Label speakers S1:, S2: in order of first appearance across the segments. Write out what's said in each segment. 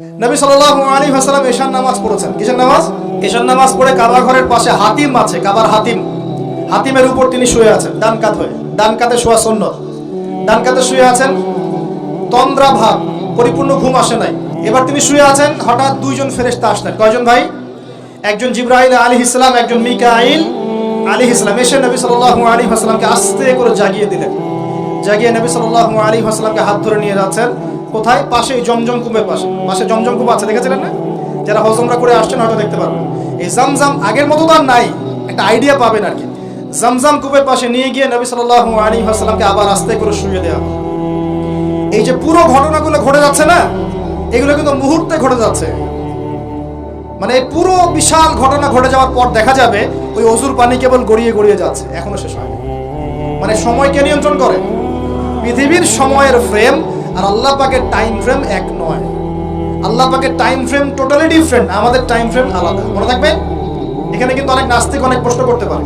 S1: নবী সাল্লাল্লাহু আলাইহি ওয়াসাল্লাম এশার নামাজ পড়েছেন। কিসের নামাজ? এশার নামাজ পড়ে কাবা ঘরের পাশে হাতিম আছে, কাবার হাতিম। হাতিমের উপর তিনি শুয়ে আছেন, ডান কাত হয়ে। ডান কাতে শোয়া সুন্নত। ডান কাতে শুয়ে আছেন, তন্দ্রা ভাব, পরিপূর্ণ ঘুম আসে নাই। এবার তিনি শুয়ে আছেন, হঠাৎ দুইজন ফেরেশতা আসলেন। কয়জন ভাই? একজন জিব্রাইল আলী ইসলাম একজন মিকাইল আলী ইসলাম এসে নবী সাল্লাল্লাহু আলাইহি ওয়াসাল্লামকে আস্তে করে জাগিয়ে দিলেন। জাগিয়ে নবী সাল্লাল্লাহু আলাইহি ওয়াসাল্লামকে হাত ধরে নিয়ে যাচ্ছেন। কোথায়? পাশে জমজম কূপের পাশে। পাশে জমজম কূপ আছে, দেখেছিলেন না? যারা হজমরা করে আসছেন, হয়তো দেখতে পারবেন। এই জামজাম আগের মতো তো আর নাই। একটা আইডিয়া পাবেন আর কি। জামজাম কূপের পাশে নিয়ে গিয়ে নবী সাল্লাল্লাহু আলাইহি ওয়াসাল্লামকে আবার আস্তে করে শুয়ে দেওয়া এই যে পুরো ঘটনাগুলো ঘটে যাচ্ছে না, এগুলো কিন্তু মুহূর্তে ঘটে যাচ্ছে। মানে পুরো বিশাল ঘটনা ঘটে যাওয়ার পর দেখা যাবে, ওই অজুর পানি কেবল গড়িয়ে গড়িয়ে যাচ্ছে। এখনও শেষ হয়নি। মানে সময়কে নিয়ন্ত্রণ করে। পৃথিবীর সময়ের ফ্রেম আর আল্লাহ পাকের টাইম ফ্রেম এক নয়। আল্লাহ পাকের টাইম ফ্রেম টোটালি ডিফারেন্ট আমাদের টাইম ফ্রেম আলাদা। মনে থাকবে? এখানে কিন্তু অনেক নাস্তিক অনেক প্রশ্ন করতে পারে।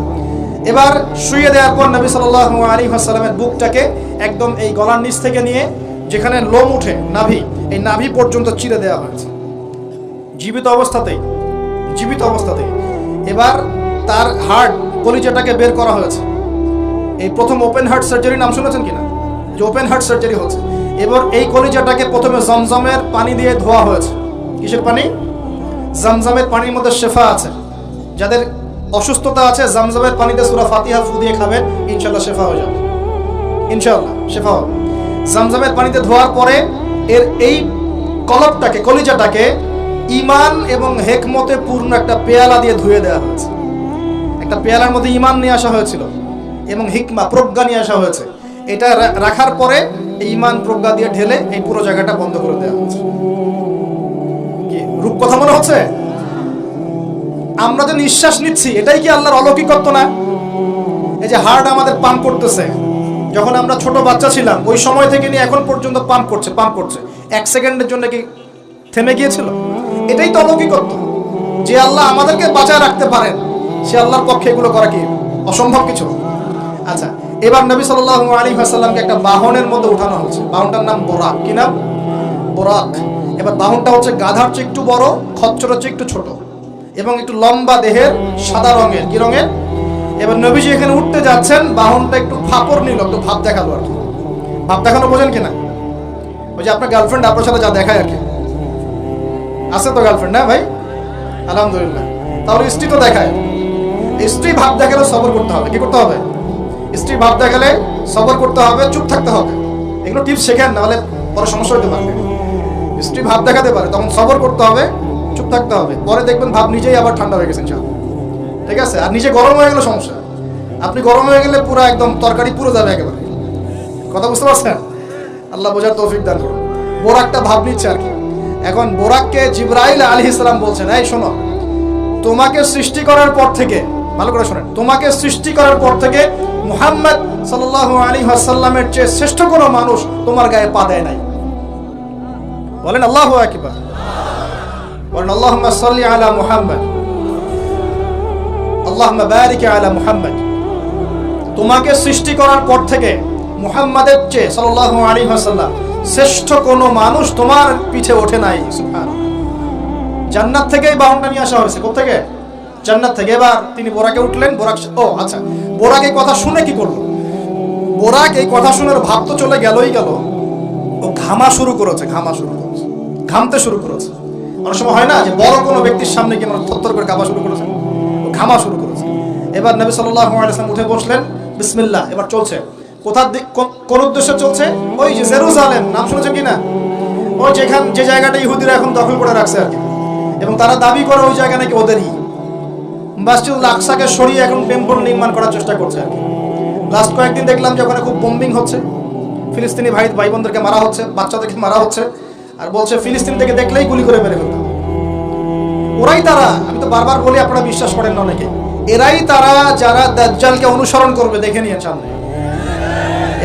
S1: এবার শুয়ে দেওয়ার পর নবী সাল্লাল্লাহু আলাইহি ওয়াসাল্লামের বুকটাকে একদম এই গলার নিচ থেকে নিয়ে যেখানে লোম উঠে, নাভি, এই নাভি পর্যন্ত চিরে দেওয়া হয়েছে। জীবিত অবস্থাতেই জীবিত অবস্থাতেই। এবার তার হার্ট কলিজাটাকে বের করা হয়েছে। এই প্রথম ওপেন হার্ট সার্জারি নাম শুনেছেন কিনা? যে ওপেন হার্ট সার্জারি হচ্ছে। এবার এই কলিজাটাকে প্রথমে জমজমের পানি দিয়ে ধোয়া হয়েছে। কিসের পানি? জমজমের পানির মধ্যে শেফা আছে। যাদের অসুস্থতা আছে, জমজমের পানিতে সুরা ফাতিহা ফু দিয়ে খাবেন ইনশাল্লাহ শেফা হয়ে যাবে। ইনশাল্লাহ শেফা হবে। জমজমের পানিতে ধোয়ার পরে এর এই কলপটাকে, কলিজাটাকে ইমান এবং হেকমতে পূর্ণ একটা পেয়ালা দিয়ে ধুয়ে দেওয়া হয়েছে। একটা পেয়ালার মধ্যে ইমান নিয়ে আসা হয়েছিল এবং হিকমা, প্রজ্ঞা নিয়ে আসা হয়েছে। এটা রাখার পরে ইমান প্রজ্ঞা দিয়ে ঢেলে এই পুরো জায়গাটা বন্ধ করে দেওয়া হয়েছে কি, রূপ কথা মনে হচ্ছে? আমরা যে নিঃশ্বাস নিচ্ছি, এটাই কি আল্লাহর অলৌকিকত্ব না? এই যে হার্ট আমাদের পাম্প করতেছে। যখন আমরা ছোট বাচ্চা ছিলাম, ওই সময় থেকে নিয়ে এখন পর্যন্ত পাম্প করছে পাম্প করছে। এক সেকেন্ডের জন্য কি থেমে গিয়েছিল? এটাই তো অলৌকিকত্ব। যে আল্লাহ আমাদেরকে বাঁচায় রাখতে পারেন, সে আল্লাহর পক্ষে এগুলো করা কি অসম্ভব কিছু? আচ্ছা এবার নবী সাল্লাল্লাহু আলাইহি ওয়াসাল্লামকে একটা বাহনের মধ্যে উঠানো হচ্ছে। বাহনটার নাম বোরাক। কি নাম? বোরাক। এবার বাহনটা হচ্ছে গাধার চেয়ে একটু বড়, খচ্চরের চেয়ে একটু ছোট এবং একটু লম্বা দেহের সাদা রঙের। কি রঙের? এবার নবীজি এখানে উঠতে যাচ্ছেন, বাহনটা একটু ফাপড় নিল, একটু ভাব দেখাল আর কি। ভাব দেখানো বোঝেন কিনা? ওই যে আপনার গার্লফ্রেন্ড আপনার সাথে যা দেখায় আর কি। আছে তো গার্লফ্রেন্ড না ভাই? আলহামদুলিল্লাহ। তাহলে স্ত্রী তো দেখায়। স্ত্রী ভাব দেখালে সবর করতে হবে। কি করতে হবে? স্ত্রী ভাব দেখালে সবর করতে হবে, চুপ থাকতে হবে। এগুলো টিপস শেখেন, নাহলে পরে সমস্যা হতে পারে। স্ত্রী ভাব দেখাতে পারে, তখন সবর করতে হবে, চুপ থাকতে হবে। পরে দেখবেন ভাব নিজেই আবার ঠান্ডা হয়ে গেছে, ইনশাআল্লাহ। ঠিক আছে? আর নিজে গরম হয়ে গেলে সমস্যা। আপনি গরম হয়ে গেলে পুরো একদম তরকারি পুরো যাবে একেবারে। কথা বুঝতে পারছেন? আল্লাহ বোঝার তৌফিক দান করুন। বোরাকটা ভাব নিচ্ছে আর কি। এখন বোরাককে জিব্রাইল আলী ইসলাম বলছেন, এই শোনো, তোমাকে সৃষ্টি করার পর থেকে, ভালো করে শোনেন, তোমাকে সৃষ্টি করার পর থেকে মুহাম্মদ সাল্লাল্লাহু আলী আসাল্লামের চেয়ে শ্রেষ্ঠ কোনো মানুষ তোমার গায়ে পা দেয় নাই। বলেন আল্লাহ আকবার। বলেন, আল্লাহুম্মা সাল্লি আলা মুহাম্মদ। আল্লাহুম্মা বারিক আলা মুহাম্মদ। তোমাকে সৃষ্টি করার পর থেকে মুহাম্মাদের চেয়ে সাল্লাল্লাহু আলাইহি ওয়াসাল্লাম শ্রেষ্ঠ কোনো মানুষ তোমার পিঠে ওঠে নাই। জান্নাত থেকেই বাহনটা নিয়ে আসা হয়েছে। কোথেকে জান্নাত থেকে। এবার তিনি বোরাকে উঠলেন। বোরাক ও আচ্ছা। বোরাক এই কথা শুনে কি করল? বোরাক এই কথা শুনে ভাব তো চলে গেলই গেল। ও ঘামা শুরু করেছে, ঘামা শুরু করেছে, ঘামতে শুরু করেছে। অনেক সময় হয় না যে বড় কোনো ব্যক্তির সামনে গিয়ে আমরা থরথর করে কাঁপা শুরু করেছে। ও ঘামা শুরু করেছে। এবার নবী সাল্লাল্লাহু আলাইহি ওয়াসাল্লাম উঠে বসলেন, বিসমিল্লাহ, এবার চলছে। কোথার দিক কোন উদ্দেশ্যে চলছে? ওই যে জেরুজালেম, নাম শুনেছেন কি না? ওই যেখান যে জায়গাটা ইহুদিরা এখন দখল করে রাখছে আর কি। এবং তারা দাবি করে ওই জায়গা নাকি ওদেরই। মসজিদুল আকসাকে সরিয়ে এখন টেম্পল নির্মাণ করার চেষ্টা করছে। লাস্ট কয়েকদিন দেখলাম যে ওখানে খুব বোম্বিং হচ্ছে। ফিলিস্তিনি ভাই ভাই বোনদেরকে মারা হচ্ছে, বাচ্চাদেরকে মারা হচ্ছে। আর বলছে ফিলিস্তিন থেকে দেখলেই গুলি করে মেরে ফেলতে ওরাই তারা, আমি তো বারবার বলি, আপনারা বিশ্বাস করেন না অনেকে। এরাই তারা যারা দাজ্জালকে অনুসরণ করবে, দেখে নিয়ে সামনে।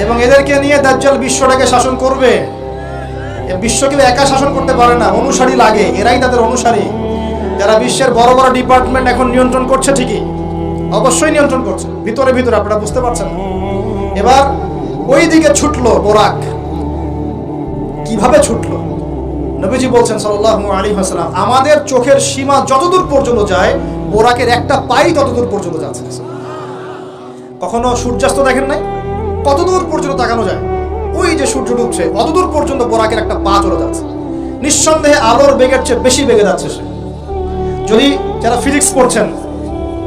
S1: এবং এদেরকে নিয়ে দাজ্জাল বিশ্বটাকে শাসন করবে। বিশ্ব কেউ একা শাসন করতে পারে না, অনুসারী লাগে। এরাই তাদের অনুসারী। যারা বিশ্বের বড় বড় ডিপার্টমেন্ট এখন নিয়ন্ত্রণ করছে ঠিকই, অবশ্যই নিয়ন্ত্রণ করছে। ভিতরে ভিতরে, আপনারা বুঝতে পারছেন এবার ওই দিকে ছুটলো বোরাক। কীভাবে ছুটলো? নবীজি বলছেন সাল্লাল্লাহু আলাইহি ওয়াসাল্লাম, আমাদের চোখের সীমা যতদূর পর্যন্ত যায়, বোরাকের একটা পাই ততদূর পর্যন্ত যাচ্ছে। কখনো সূর্যাস্ত দেখেন নাই? কতদূর পর্যন্ত তাকানো যায়? ওই যে সূর্য ডুবছে, অতদূর পর্যন্ত বোরাকের একটা পা চলে যাচ্ছে। নিঃসন্দেহে আলোর বেগের চেয়ে বেশি বেগে যাচ্ছে সে। যদি যারা ফিজিক্স পড়ছেন,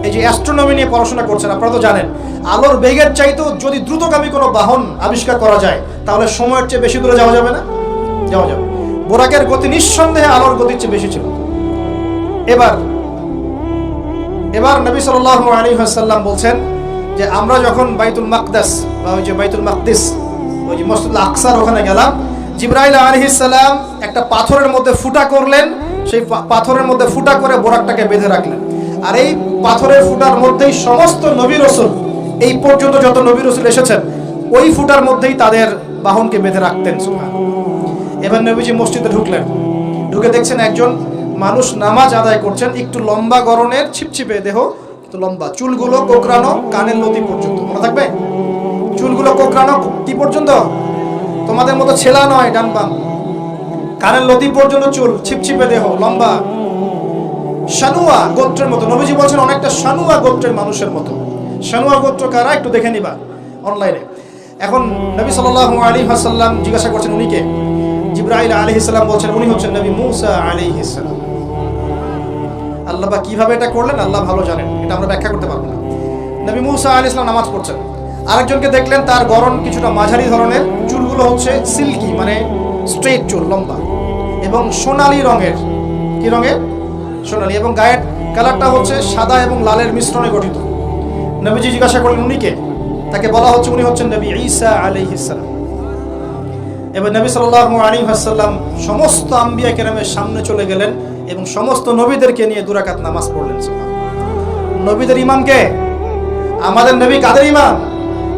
S1: এই যে অ্যাস্ট্রোনমি নিয়ে পড়াশোনা করছেন, আপনারা তো জানেন, আলোর বেগের চাইতেও যদি দ্রুতগামী কোনো বাহন আবিষ্কার করা যায়, তাহলে সময়ের চেয়ে বেশি দূরে যাওয়া যাবে না? যাওয়া যাবে। বোরাকের গতি নিঃসন্দেহে আলোর গতির চেয়ে বেশি ছিল। এবার এবার নবী আলাইহি ওয়াসাল্লাম বলছেন যে, আমরা যখন বাইতুল মাকদাস বা ওই যে বাইতুল মাকদিস, ওই যে মসজিদ আকসার ওখানে গেলাম, জিব্রাইল আলাইহিস সালাম একটা পাথরের মধ্যে ফুটা করলেন সেই পাথরের মধ্যে ফুটা করে বোরাকটাকে বেঁধে রাখলেন। আর এই পাথরের ফুটার মধ্যেই সমস্ত নবী রসুল, এই পর্যন্ত যত নবী রসুল এসেছেন, ওই ফুটার মধ্যেই তাদের বাহনকে বেঁধে রাখতেন। এবার নবীজি মসজিদে ঢুকলেন। ঢুকে দেখছেন একজন মানুষ নামাজ আদায় করছেন, একটু লম্বা গরনের ছিপছিপে দেহ লম্বা। চুলগুলো কোকড়ানো কানের লতি পর্যন্ত। মনে থাকবে? চুলগুলো কোকড়ানো কি পর্যন্ত? তোমাদের মতো ছেলা নয়, ডান বাম। কানের লতি পর্যন্ত চুল, ছিপছিপে দেহ, লম্বা। শানুয়া গোত্রের মতো। নবীজি বলছেন অনেকটা শানুয়া গোত্রের মানুষের মতো। শানুয়া গোত্র কারা? একটু দেখে নিবা অনলাইনে। এখন নবী সাল্লাল্লাহু আলাইহি ওয়াসাল্লাম জিজ্ঞাসা করছেন উনিকে জিব্রাইল আলাইহিস সালাম বলছেন, উনি হচ্ছেন নবী মূসা আলাইহিস সালাম। আল্লাহ বা কীভাবে এটা করলেন? আল্লাহ ভালো জানেন। এটা আমরা ব্যাখ্যা করতে পারব না। নবী মুসা আলাইহিস সালাম নামাজ পড়ছেন। আরেকজনকে দেখলেন, তার গরম কিছুটা মাঝারি ধরনের। চুলগুলো হচ্ছে সিল্কি মানে স্ট্রেট চুল, লম্বা। এবং সোনালী রঙের। কি রঙের? সোনালী। এবং গায়ের কালারটা হচ্ছে সাদা এবং লালের মিশ্রণে গঠিত। নবীজি জিজ্ঞাসা করলেন উনিকে তাকে বলা হচ্ছে, উনি হচ্ছেন নবী ঈসা আলাইহিস সালাম। এবার নবী সাল্লাল্লাহু আলাইহি ওয়াসাল্লাম সমস্ত আম্বিয়া কেরামের সামনে চলে গেলেন এবং সমস্ত নবীদেরকে নিয়ে দুরাকাত নামাজ পড়লেন। নবীদের ইমাম কে? আমাদের নবী কাদের ইমাম?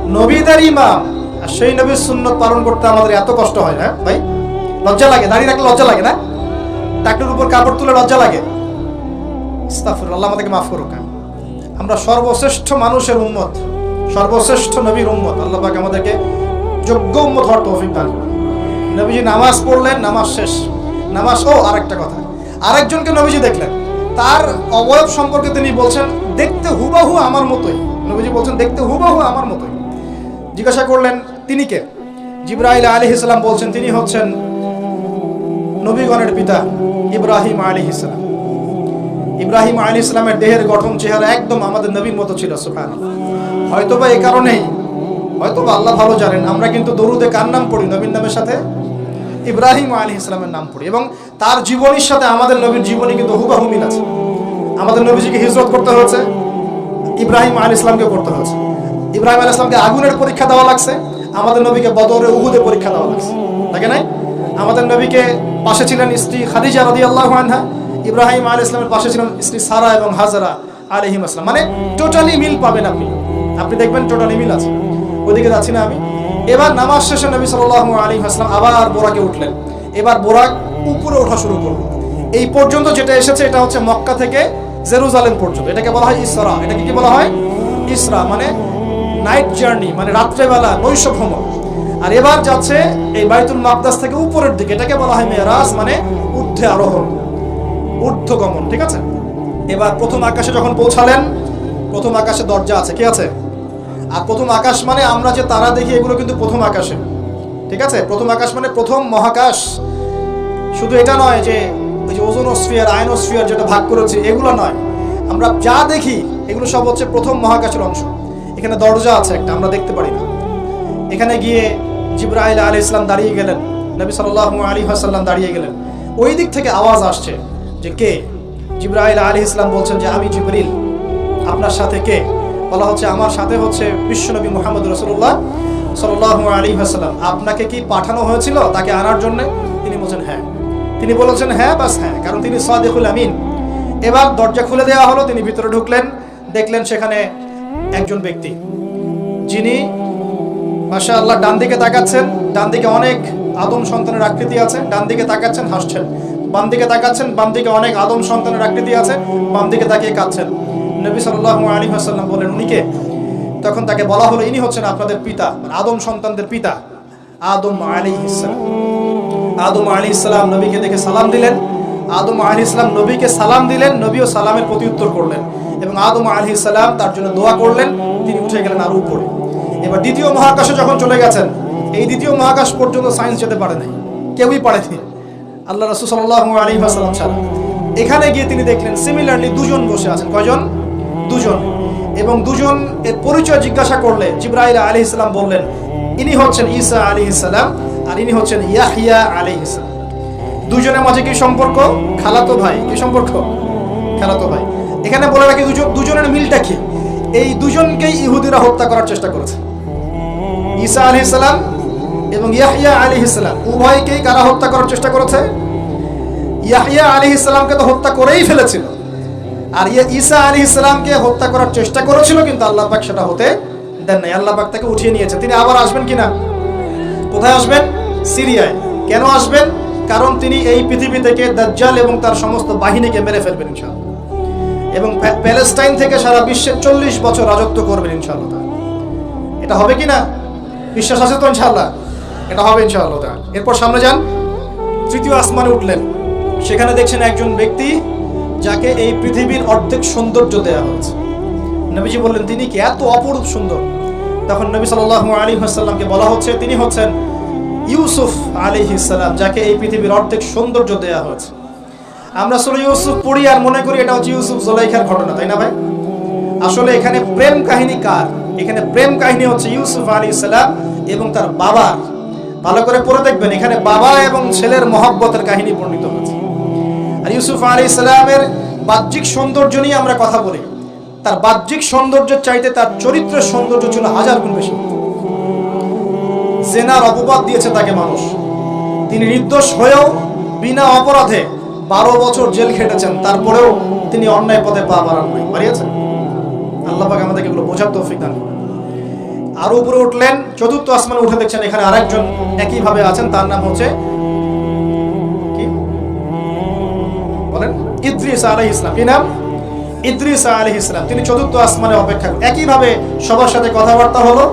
S1: নবীদের ইমাম। আর সেই নবীর সুন্নত পালন করতে আমাদের এত কষ্ট হয় না ভাই? লজ্জা লাগে দাঁড়িয়ে রাখলে লজ্জা লাগে না? টাকটুর উপর কাপড় তুলে লজ্জা লাগে। ইস্তাগফিরুল্লাহ, আল্লাহ আমাদেরকে মাফ করুক। আমরা সর্বশ্রেষ্ঠ মানুষের উম্মত সর্বশ্রেষ্ঠ নবীর উম্মত। আল্লাহ পাক আমাদেরকে যোগ্য উম্মত হওয়ার তৌফিক দান নবীজি নামাজ পড়লেন নামাজ শেষ। নামাজ ও আরেকটা কথা। আরেকজনকে নবীজি দেখলেন। তার অবয়ব সম্পর্কে তিনি বলছেন দেখতে হুবাহু আমার মতোই। নবীজি বলছেন দেখতে হুবাহু আমার মতোই। জিজ্ঞাসা করলেন তিনি কে? জিব্রাইল আলী ইসলাম বলছেন তিনি হচ্ছেন নবীগণের পিতা ইব্রাহিম আলী ইসলাম ইব্রাহিম আলী ইসলামের দেহের গঠন, চেহারা একদম আমাদের নবীর মতো ছিল সুফান হয়তোবা এই কারণেই, হয়তোবা আল্লাহ ভালো জানেন, আমরা কিন্তু দরুদে কার নাম পড়ি? নবীর নামের সাথে? ইব্রাহিম আলী ইসলামের নাম পড়ি। এবং তার জীবনীর সাথে আমাদের নবীর জীবনী কিন্তু হুবাহু মিল আছে। আমাদের নবীজিকে হিজরত করতে হয়েছে, ইব্রাহিম আলী ইসলামকে করতে হয়েছে। ইব্রাহিম আলী ইসলামকে আগুনের পরীক্ষা দেওয়া লাগছে, আমাদের নবীকে বদরে উহুদে পরীক্ষা দেওয়া লাগছে। তাকে নাই? আমাদের নবীকে পাশে ছিলেন স্ত্রী খাদিজা রদি আল্লাহ আনহা, ইব্রাহিম আলী ইসলামের পাশে ছিলেন স্ত্রী সারা এবং হাজারা আলহিম আসলাম মানে টোটালি মিল পাবেন আপনি। আপনি দেখবেন টোটালি মিল আছে। ওদিকে যাচ্ছি না আমি। এবার নামাজ শেষে নবী সাল্লাল্লাহু আলাইহি ওয়াসাল্লাম আবার বোরাকে উঠলেন। এবার বোরাক উপরে ওঠা শুরু করল। এই পর্যন্ত যেটা এসেছে, এটা হচ্ছে মক্কা থেকে জেরুজালেম পর্যন্ত। এটাকে বলা হয় ইসরা। এটাকে কি বলা হয়? ইসরা মানে নাইট জার্নি মানে রাত্রেবেলা নৈশ ভ্রমণ আর এবার যাচ্ছে এই বাইতুল মাকদাস থেকে উপরের দিকে। এটাকে বলা হয় মেরাজ মানে ঊর্ধ্বে আরোহণ, ঊর্ধ্বগমন, ঠিক আছে? এবার প্রথম আকাশে যখন পৌঁছালেন, প্রথম আকাশে দরজা আছে, কি আছে? আর প্রথম আকাশ মানে আমরা যে তারা দেখি, এগুলো কিন্তু প্রথম আকাশে, ঠিক আছে? প্রথম আকাশ মানে প্রথম মহাকাশ। শুধু এটা নয় যে ওই যে ওজোনোস্ফিয়ার, আয়নোস্ফিয়ার যেটা ভাগ করেছে, এগুলো নয়। আমরা যা দেখি, এগুলো সব হচ্ছে প্রথম মহাকাশের অংশ। এখানে দরজা আছে একটা, আমরা দেখতে পারি না। এখানে গিয়ে জিব্রাইল আলী ইসলাম দাঁড়িয়ে গেলেন। নবী সাল্লাহ আলী হাসাল্লাম দাঁড়িয়ে গেলেন। ওই দিক থেকে আওয়াজ আসছে যে কে? জিব্রাইল আলী ইসলাম বলছেন যে, আমি জিবরিল। আপনার সাথে কে? বলা হচ্ছে, আমার সাথে হচ্ছে বিশ্বনবী মোহাম্মদ রসুল্লাহ সাল্লাহ আলী হাসাল্লাম আপনাকে কি পাঠানো হয়েছিল তাকে আনার জন্য? তিনি বলছেন হ্যাঁ। তিনি বলেছেন হ্যাঁ বাস হ্যাঁ। কারণ তিনি সাদেকুল আমিন। এবার দরজা খুলে দেওয়া হলো, তিনি ভিতরে ঢুকলেন, দেখলেন সেখানে একজন ব্যক্তি, যিনি মাসা আল্লাহ ডান দিকে তাকাচ্ছেন, ডান দিকে অনেক আদম সন্তানের আকৃতি আছে, ডান দিকে তাকাচ্ছেন, হাসছেন। বাম দিকে তাকাচ্ছেন, বাম দিকে অনেক আদম সন্তানের আকৃতি আছে, বাম দিকে তাকিয়ে কাঁদছেন। নবী সাল্লাল্লাহু আলাইহি ওয়াসাল্লাম বলেন উনিকে তখন তাকে বলা হলো, ইনি হচ্ছেন আপনাদের পিতা মানে আদম সন্তানদের পিতা, আদম আলী সালাম। আদম আলী ইসলাম নবীকে দেখে সালাম দিলেন। আদম আলী ইসলাম নবীকে সালাম দিলেন, নবীও সালামের প্রতি উত্তর করলেন এবং আদম আলী ইসলাম তার জন্য দোয়া করলেন। তিনি উঠে গেলেন আরও উপরে। এবার দ্বিতীয় মহাকাশে যখন চলে গেছেন, এই দ্বিতীয় মহাকাশ পর্যন্ত সায়েন্স যেতে পারে নাই। কেউই পারেনি। আল্লাহ রসুল সাল্লাহ আলী আসালাম ছাড়া। এখানে গিয়ে তিনি দেখলেন সিমিলারলি দুজন বসে আছেন। কয়জন? দুজন। এবং দুজন এর পরিচয় জিজ্ঞাসা করলে জিব্রাইল আলী ইসলাম বললেন, ইনি হচ্ছেন ঈসা আলী ইসলাম আর ইনি হচ্ছেন ইয়াহিয়া আলী ইসলাম দুজনের মাঝে কি সম্পর্ক? খালাতো ভাই। কি সম্পর্ক? খালাতো ভাই। এখানে বলে রাখি দুজন দুজনের মিলটা কি? এই দুজনকেই ইহুদিরা হত্যা করার চেষ্টা করেছে। ঈসা আলী ইসলাম এবং ইয়াহিয়া আলী ইসলাম উভয়কেই কারা হত্যা করার চেষ্টা করেছে? ইয়াহিয়া আলী ইসলামকে তো হত্যা করেই ফেলেছিল। আর ইয়া ঈসা আলী ইসলামকে হত্যা করার চেষ্টা করেছিল, কিন্তু আল্লাহ পাক সেটা হতে দেন নাই। আল্লাহ পাক তাকে উঠিয়ে নিয়েছে। তিনি আবার আসবেন কিনা? কোথায় আসবেন? সিরিয়ায়। কেন আসবেন? কারণ তিনি এই পৃথিবী থেকে দাজ্জাল এবং তার সমস্ত বাহিনীকে মেরে ফেলবেন ইনশাআল্লাহ। এবং প্যালেস্টাইন থেকে সারা বিশ্বে চল্লিশ বছর রাজত্ব করবেন ইনশাআল্লাহ। এটা হবে কি না বিশ্বাস আছে তো ইনশাআল্লাহ? এটা হবে ইনশাআল্লাহ। এরপর সামনে যান। তৃতীয় আসমানে উঠলেন। সেখানে দেখছেন একজন ব্যক্তি যাকে এই পৃথিবীর অর্ধেক সৌন্দর্য দেওয়া হয়েছে। নবীজি বললেন, তিনি কি এত অপরূপ সুন্দর? তখন নবী সাল্লাল্লাহু আলাইহি ওয়াসাল্লামকে বলা হচ্ছে, তিনি হচ্ছেন ইউসুফ আলাইহিস সালাম, যাকে এই পৃথিবীর অর্ধেক সৌন্দর্য দেওয়া হয়েছে। আমরা আসলে ইউসুফ পড়ি আর মনে করি এটা হচ্ছে ইউসুফ জোলাইখার ঘটনা, তাই না ভাই? আসলে এখানে প্রেম কাহিনী কার? এখানে প্রেম কাহিনী হচ্ছে ইউসুফ আলী সালাম এবং তার বাবা। ভালো করে পড়ে দেখবেন, এখানে বাবা এবং ছেলের মহব্বতের কাহিনী বর্ণিত হয়েছে। আর ইউসুফ আলী সালামের বাহ্যিক সৌন্দর্য নিয়ে আমরা কথা বলি। তার বাহ্যিক সৌন্দর্যের চাইতে তার চরিত্রের সৌন্দর্য ছিল হাজার গুণ বেশি। জেনার অপবাদ দিয়েছে তাকে মানুষ। তিনি নির্দোষ হয়েও বিনা অপরাধে বারো বছর জেল খেটেছেন, তারপরেও তিনি অন্যায় পথে পা বাড়ান নাই। বাড়িয়েছেন? আল্লাহ পাক আমাদেরকে এগুলো বোঝার তৌফিক দান করুন। উপরে উঠলেন, চতুর্থ আসমানে উঠে দেখছেন এখানে আরেকজন একইভাবে আছেন, তার নাম হচ্ছে কি? বলেন, ইদ্রিস আলাইহিস ইসলাম কি নাম? ইদ্রিস আলাইহিস ইসলাম তিনি চতুর্থ আসমানে অপেক্ষা করেন। একইভাবে সবার সাথে কথাবার্তা হলো,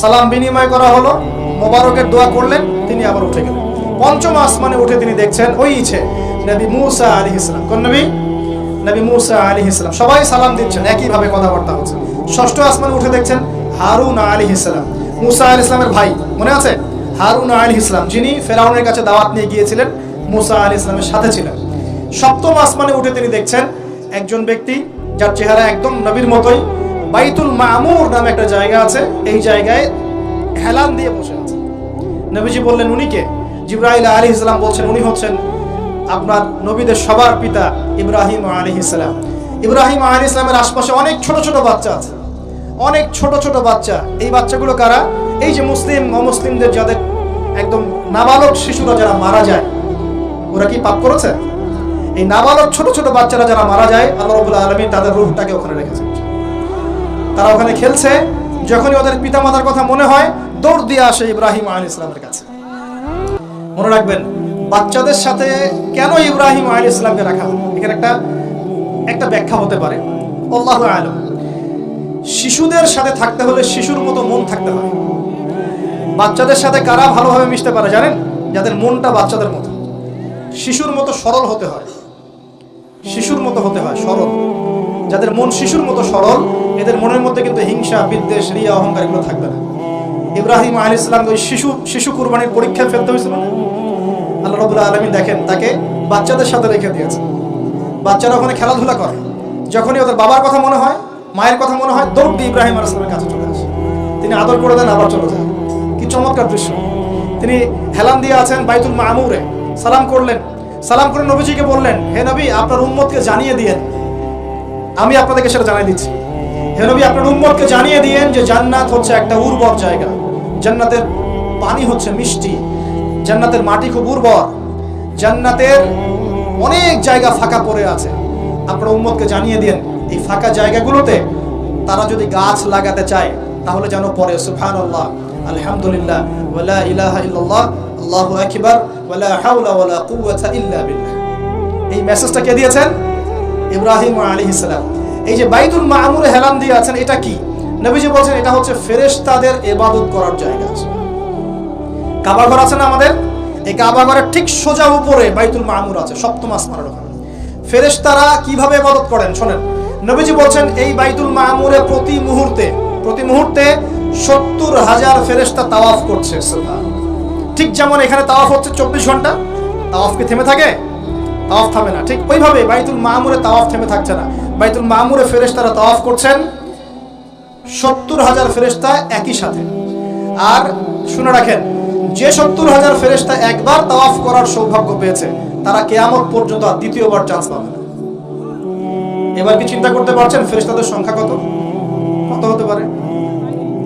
S1: সালাম বিনিময় করা হলো, মোবারকের দোয়া করলেন, তিনি আবার উঠে গেলেন। পঞ্চম আসমানে উঠে তিনি দেখছেন, ওই নবী মুসা আলী ইসলাম কোন নবী? নবী মুসা আলী ইসলাম সবাই সালাম দিচ্ছেন, একইভাবে কথাবার্তা হচ্ছে। ষষ্ঠ আসমানে উঠে দেখছেন হারুন আলী ইসলাম মুসা আলী ইসলামের ভাই, মনে আছে? হারুন আলী ইসলাম যিনি ফেরাউনের কাছে দাওয়াত নিয়ে গিয়েছিলেন, মুসা আলী ইসলামের সাথে ছিলেন। সপ্তম আসমানে উঠে তিনি দেখছেন একজন ব্যক্তি, যার চেহারা একদম নবীর মতোই, বাইতুল মামুর নামে একটা জায়গা আছে, এই জায়গায় হেলান দিয়ে বসে আছে। নবীজি বললেন, উনি কে? জিব্রাইল আলী ইসলাম বলছেন, উনি হচ্ছেন আপনার নবীদের সবার পিতা ইব্রাহিম আলী ইসলাম ইব্রাহিম আলী ইসলামের আশপাশে অনেক ছোট ছোট বাচ্চা আছে। অনেক ছোট ছোট বাচ্চা। এই বাচ্চাগুলো কারা? এই যে মুসলিম, অমুসলিমদের যাদের একদম নাবালক শিশুরা যারা মারা যায়, ওরা কি পাপ করেছে? এই নাবালক ছোট ছোট বাচ্চারা যারা মারা যায়, আল্লাহ রবুল্লা আলমী তাদের রূপটাকে ওখানে রেখেছে তারা ওখানে খেলছে, যখনই ওদের পিতামাতার কথা মনে হয়, দৌড় দিয়ে আসে ইব্রাহিম আলী ইসলামের কাছে। মনে রাখবেন বাচ্চাদের সাথে কেন ইব্রাহিম আলী ইসলামকে রাখা এখানে একটা একটা ব্যাখ্যা হতে পারে। আল্লাহ আলম। শিশুদের সাথে থাকতে হলে শিশুর মতো মন থাকতে হয়। বাচ্চাদের সাথে কারা ভালোভাবে মিশতে পারে জানেন? যাদের মনটা বাচ্চাদের মতো। শিশুর মতো সরল হতে হয়। শিশুর মতো হতে হয়, সরল। যাদের মন শিশুর মতো সরল, এদের মনের মধ্যে কিন্তু হিংসা, বিদ্বেষ, রিয়া, অহংকার এগুলো থাকবে না। ইব্রাহিম আলী ইসলাম ওই শিশু শিশু কুরবানির পরীক্ষায় ফেলতে হয়েছিল না? আল্লাহ রবুল্লা আলমী দেখেন, তাকে বাচ্চাদের সাথে রেখে দিয়েছে। বাচ্চারা ওখানে খেলাধুলা করে। যখনই ওদের বাবার কথা মনে হয়, মায়ের কথা মনে হয়, দৌড় দিয়ে ইব্রাহিম আলী ইসলামের কাছে চলে আসে। তিনি আদর করে দেন, আবার চলে যায়। কি চমৎকার দৃশ্য। তিনি হেলান দিয়ে আছেন বাইতুল মামুরে। সালাম করলেন। সালাম করে নবীজিকে বললেন, হে নবী, আপনার উম্মতকে জানিয়ে দিয়েন। আমি আপনাদেরকে সেটা জানিয়ে দিচ্ছি। হে নবী, আপনার উম্মতকে জানিয়ে দিয়েন যে জান্নাত হচ্ছে একটা উর্বর জায়গা। জান্নাতের পানি হচ্ছে মিষ্টি। জান্নাতের মাটি খুব উর্বর। জান্নাতের অনেক জায়গা ফাঁকা পড়ে আছে। আপনার উম্মতকে জানিয়ে দিয়েন, এই ফাঁকা জায়গাগুলোতে তারা যদি গাছ লাগাতে চায়, তাহলে যেন পরে সুবহানাল্লাহ। আলহামদুলিল্লাহ। এই মেসেজটা কে দিয়েছেন? ইব্রাহিম আলাইহিস সালাম। এই যে বাইতুল মামুরে হেলান দিয়ে আছেন, এটা কি? নবীজি বলছেন, এটা হচ্ছে ফেরেশতাদের ইবাদত করার জায়গা আছে। কাবা ঘর আছে না আমাদের? এই কাবা ঘরের ঠিক সোজা উপরে বাইতুল মামুর আছে, সপ্তম আসমানের ওখানে। ফেরেশতারা কীভাবে ইবাদত করেন? শোনেন, নবীজি বলছেন, এই বাইতুল মামুরে প্রতি মুহূর্তে প্রতি মুহূর্তে সত্তর হাজার ফেরেশতা তাওয়াফ করছে ঠিক যেমন এখানে তাওয়াফ হচ্ছে চব্বিশ ঘণ্টা, তাওয়াফ কি থেমে থাকে? তাওয়াফ থামে না। ঠিক ওইভাবে বাইতুল মামুরে তাওয়াফ থেমে থাকছে না। বাইতুল মামুরে ফেরেশতারা তাওয়াফ করছেন সত্তর হাজার ফেরেশতা একই সাথে। আর শুনে রাখেন যে সত্তর হাজার ফেরেশতা একবার তাওয়াফ করার সৌভাগ্য পেয়েছে, তারা কেয়ামত পর্যন্ত আর দ্বিতীয়বার চান্স পাবে না। এবার কি চিন্তা করতে পারছেন ফেরেশতাদের সংখ্যা কত? কত হতে পারে?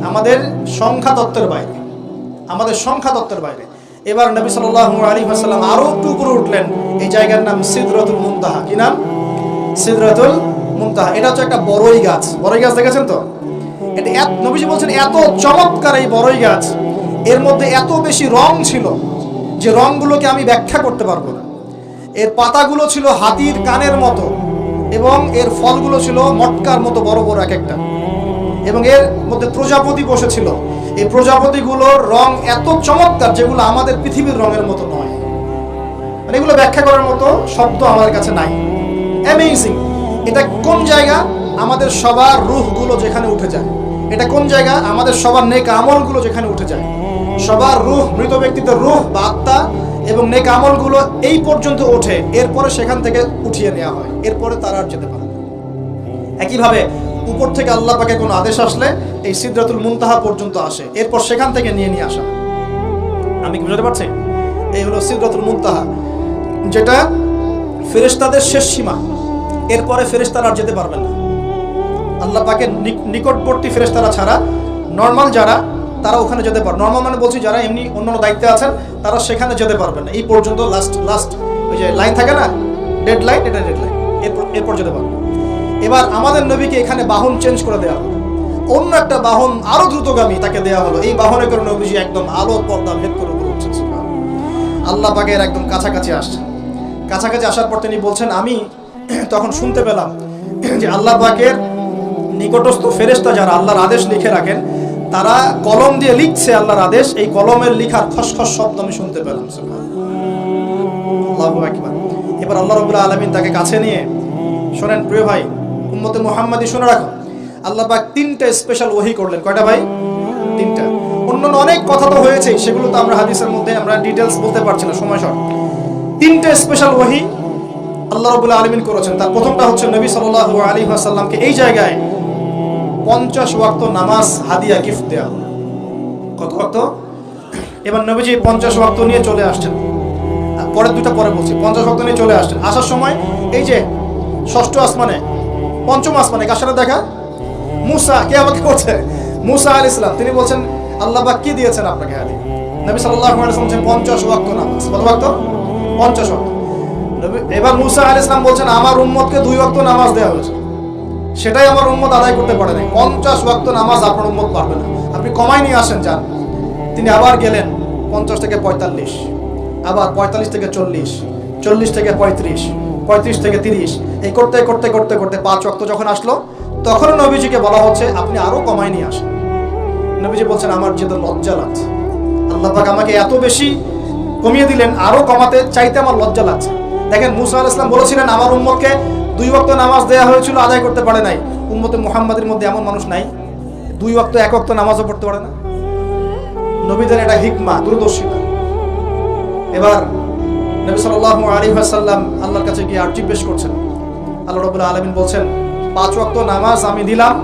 S1: আমাদের সংখ্যা তত্ত্বের বাইরে। আমাদের সংখ্যা তত্ত্বের বাইরে। এবার নবী সাল্লাল্লাহু আলাইহি ওয়াসাল্লাম আরও একটু উপরে উঠলেন। এই জায়গার নাম সিদরাতুল মুনতাহা। কি নাম? সিদরাতুল মুনতাহা। এটা হচ্ছে একটা বড়ই গাছ। বড়ই গাছ দেখেছেন তো? এটা নবীজি বলছেন, এত চমৎকার এই বড়ই গাছ। এর মধ্যে এত বেশি রং ছিল যে রংগুলোকে আমি ব্যাখ্যা করতে পারব না। এর পাতাগুলো ছিল হাতির কানের মতো এবং এর ফলগুলো ছিল মটকার মতো বড় বড় এক একটা। এবং এর মধ্যে প্রজাপতি বসেছিল। এই প্রজাপতিগুলোর রং এত চমৎকার যেগুলো আমাদের পৃথিবীর রঙের মতো নয়। মানে এগুলো ব্যাখ্যা করার মতো শব্দ আমার কাছে নাই। অ্যামেজিং এটা কোন জায়গা? আমাদের সবার রুহগুলো যেখানে উঠে যায়। এটা কোন জায়গা? আমাদের সবার নেক আমলগুলো যেখানে উঠে যায়। সবার রুহ, মৃত ব্যক্তিদের রুহ বা আত্মা এবং নেক আমলগুলো এই পর্যন্ত ওঠে, এরপরে সেখান থেকে উঠিয়ে নেওয়া হয়, এরপরে তারা আর যেতে পারে একইভাবে উপর থেকে আল্লাহ পাকে কোনো আদেশ আসলে এই সিদ্ধাতুল মুনতাহা পর্যন্ত আসে, এরপর সেখান থেকে নিয়ে নিয়ে আসা আমি কি বুঝতে পারছি? এই হলো সিদ্ধাতুল মুনতাহা, যেটা ফেরেশতাদের শেষ সীমা, এরপরে ফেরেশতারা আর যেতে পারবেন না। আল্লাহ নিক- নিকটবর্তী ফেরেশতারা ছাড়া, নর্মাল যারা তারা ওখানে যেতে পারে নর্মাল মানে বলছি যারা এমনি অন্যান্য দায়িত্বে আছেন, তারা সেখানে যেতে পারবেন না। এই পর্যন্ত লাস্ট লাস্ট ওই যে লাইন থাকে না? ডেড লাইন এটা ডেড লাইন এরপর যেতে পারবেন এবার আমাদের নবীকে এখানে বাহন চেঞ্জ করে দেওয়া হলো। অন্য একটা বাহন আরও দ্রুতগামী তাকে দেওয়া হলো। এই বাহনে করে নবীজি একদম আলো, পর্দা ভেদ করে আল্লাহ পাকের একদম কাছাকাছি আসছেন। কাছাকাছি আসার পর তিনি বলছেন, আমি তখন শুনতে পেলাম যে আল্লাহ পাকের নিকটস্থ ফেরেশতা যারা আল্লাহর আদেশ লিখে রাখেন তারা কলম দিয়ে লিখছে আল্লাহর আদেশ, এই কলমের লিখার খসখস শব্দ আমি শুনতে পেলাম এবার আল্লাহ রাব্বুল আলামিন তাকে কাছে নিয়ে, শোনেন প্রিয় ভাই, উম্মতে মুহাম্মাদি শুনে রাখো। আল্লাহ পাক তিনটা স্পেশাল ওহি করলেন। কয়টা ভাই? তিনটা। অন্যান্য অনেক কথা তো হয়েছে, সেগুলো তো আমরা হাদিসের মধ্যে আমরা ডিটেলস বলতে পারছি না, সময় শর্ট তিনটা স্পেশাল ওহি আল্লাহ রাব্বুল আলমিন করেছেন। তার প্রথমটা হচ্ছে নবী সাল্লাল্লাহু আলাইহি ওয়াসাল্লামকে এই জায়গায় পঞ্চাশ ওয়াক্ত নামাজ হাদিয়া গিফট দেওয়া হলো। কত ওয়াক্ত? এবার নবীজি পঞ্চাশ ওয়াক্ত নিয়ে চলে আসছেন। পরের দুটা পরে বলছি, পঞ্চাশ ওয়াক্ত নিয়ে চলে আসছেন। আসার সময় এই যে ষষ্ঠ আসমানে, পঞ্চম আসমানে, কার সাথে দেখা? মুসা, কে আমাকে করছে? মুসা আল ইসলাম তিনি বলছেন, আল্লাহ বা কি দিয়েছেন আপনাকে হাদি নবী আলাইহি বলছেন, পঞ্চাশ ওয়াক্ত নামাজ। কত ওয়াক্ত? পঞ্চাশ ওয়াক্ত। এবার মুসা আল ইসলাম বলছেন, আমার উম্মতকে দুই ওয়াক্ত নামাজ দেওয়া হয়েছে। সেটাই আমার উম্মত আদায় করতে পারে নাই। পঞ্চাশ ওয়াক্ত নামাজ আপনার উম্মত পারবে না। আপনি কমাই নিয়ে আসেন, যান। তিনি আবার গেলেন পঞ্চাশ থেকে পঁয়তাল্লিশ, আবার পঁয়তাল্লিশ থেকে চল্লিশ চল্লিশ থেকে পঁয়ত্রিশ পঁয়ত্রিশ থেকে তিরিশ, এই করতে করতে করতে করতে পাঁচ ওয়াক্ত যখন আসলো তখন নবীজিকে বলা হচ্ছে, আপনি আরও কমাই নিয়ে আসেন। নবীজি বলছেন, আমার যেতে লজ্জা লাগছে। আল্লাহ পাক আমাকে এত বেশি কমিয়ে দিলেন, আরও কমাতে চাইতে আমার লজ্জা লাগছে। দেখেন মুসা আল ইসলাম বলেছিলেন, আমার উম্মতকে দুই ওয়াক্ত নামাজ দেওয়া হয়েছিল, আদায় করতে পারে নাই। উম্মতে মুহাম্মাদের মধ্যে এমন মানুষ নাই। দুই ওয়াক্ত, এক ওয়াক্ত নামাজও পড়তে পারে না। নবীদের এটা হিকমা, দূরদর্শিতা। এবার নবী সাল্লাল্লাহু আলী ওয়াসাল্লাম আল্লাহর কাছে গিয়ে আর্জি পেশ করছেন। আল্লাহ রবুল্লা আলমিন বলছেন, পাঁচ ওয়াক্ত নামাজ আমি দিলাম